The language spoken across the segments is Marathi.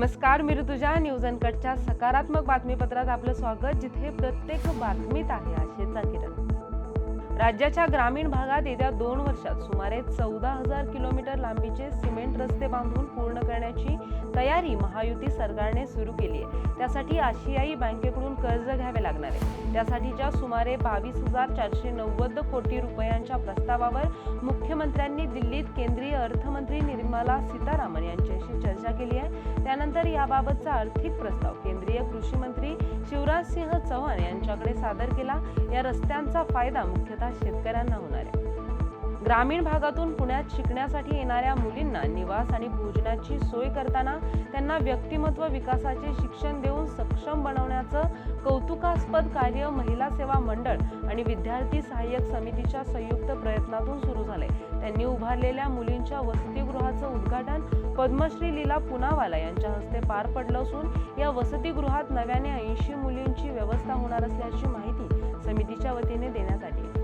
नमस्कार मी ऋतुजा. न्यूज अनकटच्या सकारात्मक बातमीपत्रात आपलं स्वागत जिथे प्रत्येक बातमीत आहे आशेचा किरण. राज्याच्या ग्रामीण भागात येत्या दोन वर्षात सुमारे चौदा हजार किलोमीटर लांबीचे सिमेंट रस्ते बांधून पूर्ण करण्याची तयारी महायुती सरकारने सुरू केली आहे. त्यासाठी आशियाई बँकेकडून कर्ज घ्यावे लागणार आहे. त्यासाठीच्या सुमारे बावीस हजार चारशे नव्वद कोटी रुपयांच्या प्रस्तावावर मुख्यमंत्र्यांनी दिल्लीत केंद्रीय अर्थमंत्री निर्मला सीतारामन यांच्याशी चर्चा केली आहे. त्यानंतर याबाबतचा आर्थिक प्रस्ताव केंद्रीय कृषी मंत्री शिवराज सिंह चौहान यांच्याकडे सादर केला. या रस्त्यांचा फायदा मुख्यतः शेतकऱ्यांना होणार आहे. ग्रामीण भागातून पुण्यात शिकण्यासाठी येणाऱ्या मुलींना निवास आणि भोजनाची सोय करताना त्यांना व्यक्तिमत्व विकासाचे शिक्षण देऊन सक्षम बनवण्याचं कौतुकास्पद कार्य महिला सेवा मंडळ आणि विद्यार्थी सहाय्यक समितीच्या संयुक्त प्रयत्नातून सुरू झाले त्यांनी उभारलेल्या मुलींच्या वसतिगृहाचं उद्घाटन पद्मश्री लीला पुनावाला यांच्या हस्ते पार पडलं असून या वसतिगृहात नव्याने ऐंशी मुलींची व्यवस्था होणार असल्याची माहिती समितीच्या वतीने देण्यात आली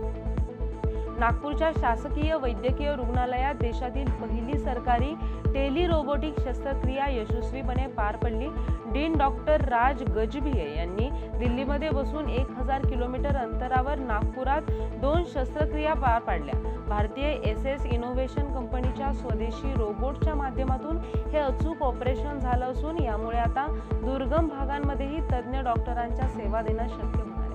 नागपूरच्या शासकीय वैद्यकीय रुग्णालयात देशातील पहिली सरकारी टेली रोबोटिक शस्त्रक्रिया यशस्वीपणे पार पडली. डीन डॉक्टर राज गजभिये यांनी दिल्लीमध्ये बसून एक हजार किलोमीटर अंतरावर नागपुरात दोन शस्त्रक्रिया पार पाडल्या. भारतीय एस एस इनोव्हेशन कंपनीच्या स्वदेशी रोबोटच्या माध्यमातून हे अचूक ऑपरेशन झालं असून यामुळे आता दुर्गम भागांमध्येही तज्ज्ञ डॉक्टरांच्या सेवा देणं शक्य होणार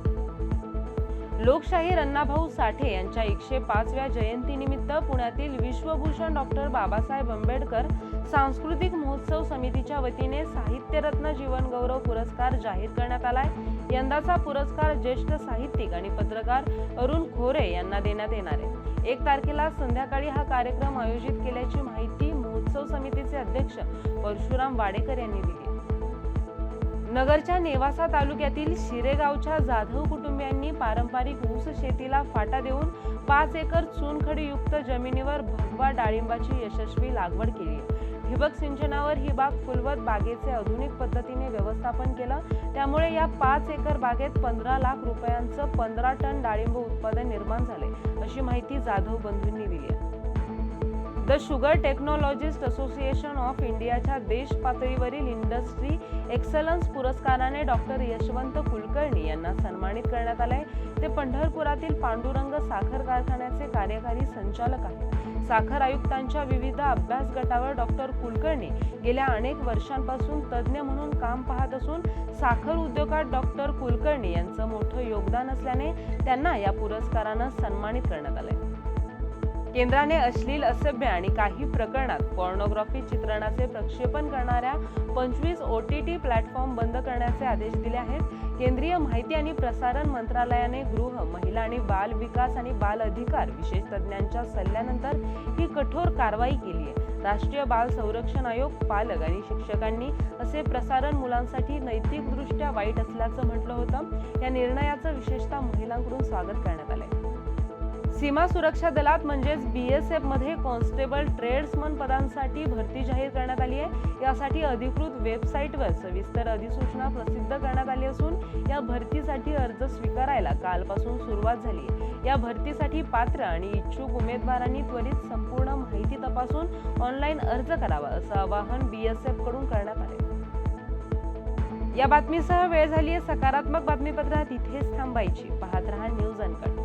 लोकशाहीर अण्णाभाऊ साठे यांच्या एकशे पाचव्या जयंतीनिमित्त पुण्यातील विश्वभूषण डॉक्टर बाबासाहेब आंबेडकर सांस्कृतिक महोत्सव समितीच्या वतीने साहित्यरत्न जीवनगौरव पुरस्कार जाहीर करण्यात आलाय. यंदाचा पुरस्कार ज्येष्ठ साहित्यिक आणि पत्रकार अरुण खोरे यांना देण्यात येणार आहे. एक तारखेला संध्याकाळी हा कार्यक्रम आयोजित केल्याची माहिती महोत्सव समितीचे अध्यक्ष परशुराम वाडेकर यांनी दिली. नगरच्या नेवासा तालुक्यातील शिरेगावच्या जाधव कुटुंबियांनी पारंपरिक ऊस शेतीला फाटा देऊन पाच एकर चुनखडीयुक्त जमिनीवर भगवा डाळिंबाची यशस्वी लागवड केली. ठिबक सिंचनावर ही बाग फुलवत बागेचे आधुनिक पद्धतीने व्यवस्थापन केलं. त्यामुळे या पाच एकर बागेत पंधरा लाख रुपयांचं पंधरा टन डाळिंब उत्पादन निर्माण झाले अशी माहिती जाधव बंधूंनी दिली आहे. The sugar technologists association of इंडियाच्या देश पातळीवरील इंडस्ट्री एक्सलन्स पुरस्काराने डॉक्टर यशवंत कुलकर्णी यांना सन्मानित करण्यात आले ते पंढरपुरातील पांडुरंग साखर कारखान्याचे कार्यकारी संचालक आहेत. साखर आयुक्तांच्या विविध अभ्यास गटावर डॉक्टर कुलकर्णी गेल्या अनेक वर्षांपासून तज्ज्ञ म्हणून काम पाहत असून साखर उद्योगात डॉक्टर कुलकर्णी यांचं मोठं योगदान असल्याने त्यांना या पुरस्कारानं सन्मानित करण्यात आलंय. केंद्राने अश्लील असभ्य आणि काही प्रकरणात पॉर्नोग्राफी चित्रणाचे प्रक्षेपण करणाऱ्या पंचवीस ओ टी टी प्लॅटफॉर्म बंद करण्याचे आदेश दिले आहेत. केंद्रीय माहिती आणि प्रसारण मंत्रालयाने गृह महिला आणि बाल विकास आणि बाल अधिकार विशेष तज्ज्ञांच्या सल्ल्यानंतर ही कठोर कारवाई केली आहे. राष्ट्रीय बाल संरक्षण आयोग पालक आणि शिक्षकांनी असे प्रसारण मुलांसाठी नैतिकदृष्ट्या वाईट असल्याचं म्हटलं होतं. या निर्णयाचं विशेषतः महिलांकडून स्वागत करण्यात आलंय. सीमा सुरक्षा दलात म्हणजेच बी एस एफमध्ये कॉन्स्टेबल ट्रेड्समन पदांसाठी भरती जाहीर करण्यात आली आहे. यासाठी अधिकृत वेबसाईटवर सविस्तर अधिसूचना प्रसिद्ध करण्यात आली असून या भरतीसाठी अर्ज स्वीकारायला कालपासून सुरुवात झाली आहे. या भरतीसाठी पात्र आणि इच्छुक उमेदवारांनी त्वरित संपूर्ण माहिती तपासून ऑनलाईन अर्ज करावा असं आवाहन बी एस एफकडून करण्यात आले या बातमीसह वेळ झाली आहे. सकारात्मक बातमीपत्रात इथेच थांबायची. पाहत रहा न्यूज अनकट.